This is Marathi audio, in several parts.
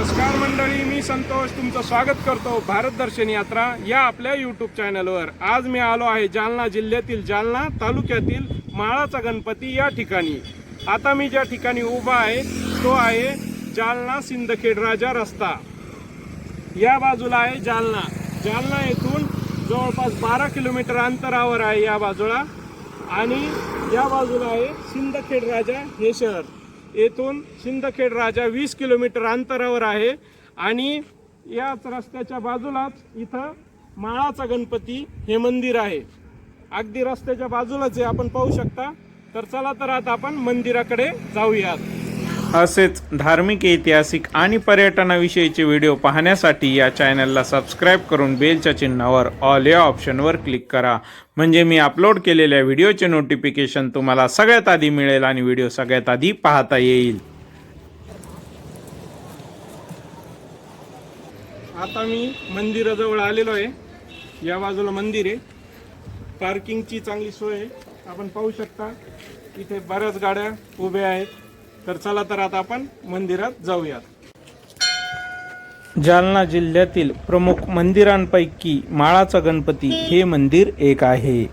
नमस्कार मंडळी मी संतोष. तुमचं स्वागत करतो भारत दर्शन यात्रा या आपल्या यूट्यूब चॅनलवर आज मी आलो आहे जालना जिल्ह्यातील जालना तालुक्यातील माळाचा गणपती या ठिकाणी. आता मी ज्या ठिकाणी उभा आहे तो आहे जालना सिंदखेड राजा रस्ता. या बाजूला आहे जालना. जालना येथून जवळपास बारा किलोमीटर अंतरावर आहे या बाजूला. आणि या बाजूला आहे सिंदखेड राजा हे शहर. येथून सिंदखेड राजा वीस किलोमीटर अंतरावर आहे आणि याच रस्त्याच्या बाजूलाच इथं माळाचा गणपती हे मंदिर आहे. अगदी रस्त्याच्या बाजूलाच आहे आपण पाहू शकता. तर चला तर आता आपण मंदिराकडे जाऊयात. असेच धार्मिक ऐतिहासिक आणि पर्यटनाविषयीचे व्हिडिओ पाहण्यासाठी या चॅनलला सबस्क्राईब करून बेलच्या चिन्हावर ऑल या ऑप्शनवर क्लिक करा. म्हणजे मी अपलोड केलेल्या व्हिडिओचे नोटिफिकेशन तुम्हाला सगळ्यात आधी मिळेल आणि व्हिडिओ सगळ्यात आधी पाहता येईल. आता मी मंदिराजवळ आलेलो आहे. या बाजूला मंदिर आहे. पार्किंगची चांगली सोय आहे. आपण पाहू शकता इथे बऱ्याच गाड्या उभ्या आहेत. तर चला तर आता आपण मंदिरात जाऊयात. जालना जिल्ह्यातील प्रमुख मंदिरांपैकी माळाचा गणपती हे मंदिर एक आहे.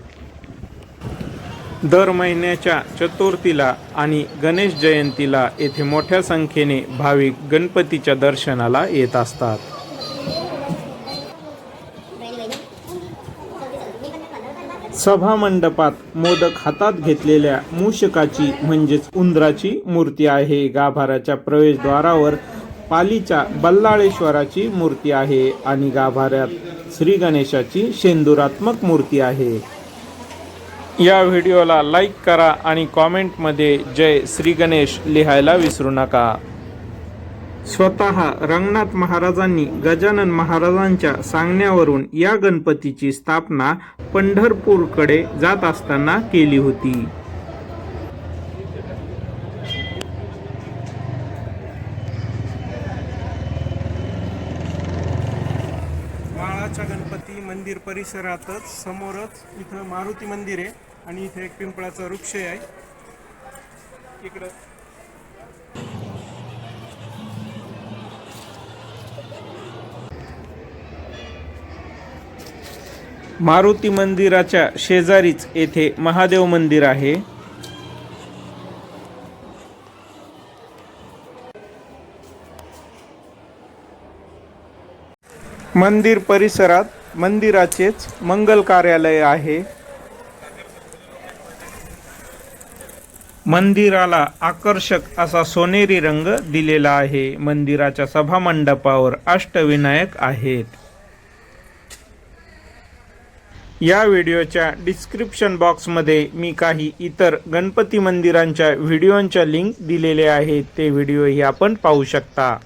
दर महिन्याच्या चतुर्थीला आणि गणेश जयंतीला येथे मोठ्या संख्येने भाविक गणपतीच्या दर्शनाला येत असतात. सभा मंडपात मोदक हातात घेतलेल्या मूषकाची म्हणजेच उंदराची मूर्ती आहे. गाभाऱ्याच्या प्रवेशद्वारावर पालीच्या बल्लाळेश्वराची मूर्ती आहे आणि गाभाऱ्यात श्री गणेशाची शेंदुरात्मक मूर्ती आहे. या व्हिडिओला लाईक करा आणि कॉमेंटमध्ये जय श्री गणेश लिहायला विसरू नका. स्वतः रंगनाथ महाराजांनी गजानन महाराजांच्या सांगण्यावरून या गणपतीची स्थापना पंढरपूरकडे जात असताना केली होती. बाळाच्या गणपती मंदिर परिसरातच समोरच इथं मारुती मंदिर आहे आणि इथे एक पिंपळाचा वृक्ष आहे. इकडं मारुती मंदिराच्या शेजारीच येथे महादेव मंदिर आहे. मंदिर परिसरात मंदिराचेच मंगल कार्यालय आहे. मंदिराला आकर्षक असा सोनेरी रंग दिलेला आहे. मंदिराच्या सभामंडपावर अष्टविनायक आहेत. या व्हिडिओच्या डिस्क्रिप्शन बॉक्समध्ये मी काही इतर गणपती मंदिरांच्या व्हिडिओंच्या लिंक दिलेले आहेत. ते व्हिडिओही आपण पाहू शकता.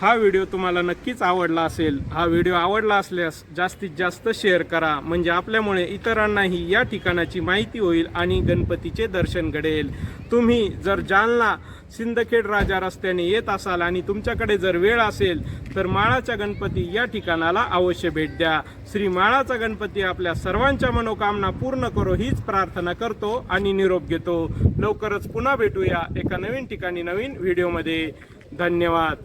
हा व्हिडिओ तुम्हाला नक्कीच आवडला असेल हा व्हिडिओ आवडला असल्यास जास्तीत जास्त शेअर करा म्हणजे आपल्यामुळे इतरांनाही या ठिकाणाची माहिती होईल आणि गणपतीचे दर्शन घडेल. तुम्ही जर जालना सिंदखेड राजा रस्त्याने येत असाल आणि तुमच्याकडे जर वेळ असेल तर माळाच्या गणपती या ठिकाणाला अवश्य भेट द्या. श्री माळाचा गणपती आपल्या सर्वांच्या मनोकामना पूर्ण करो हीच प्रार्थना करतो आणि निरोप घेतो. लवकरच पुन्हा भेटूया एका नवीन ठिकाणी नवीन व्हिडिओमध्ये. धन्यवाद.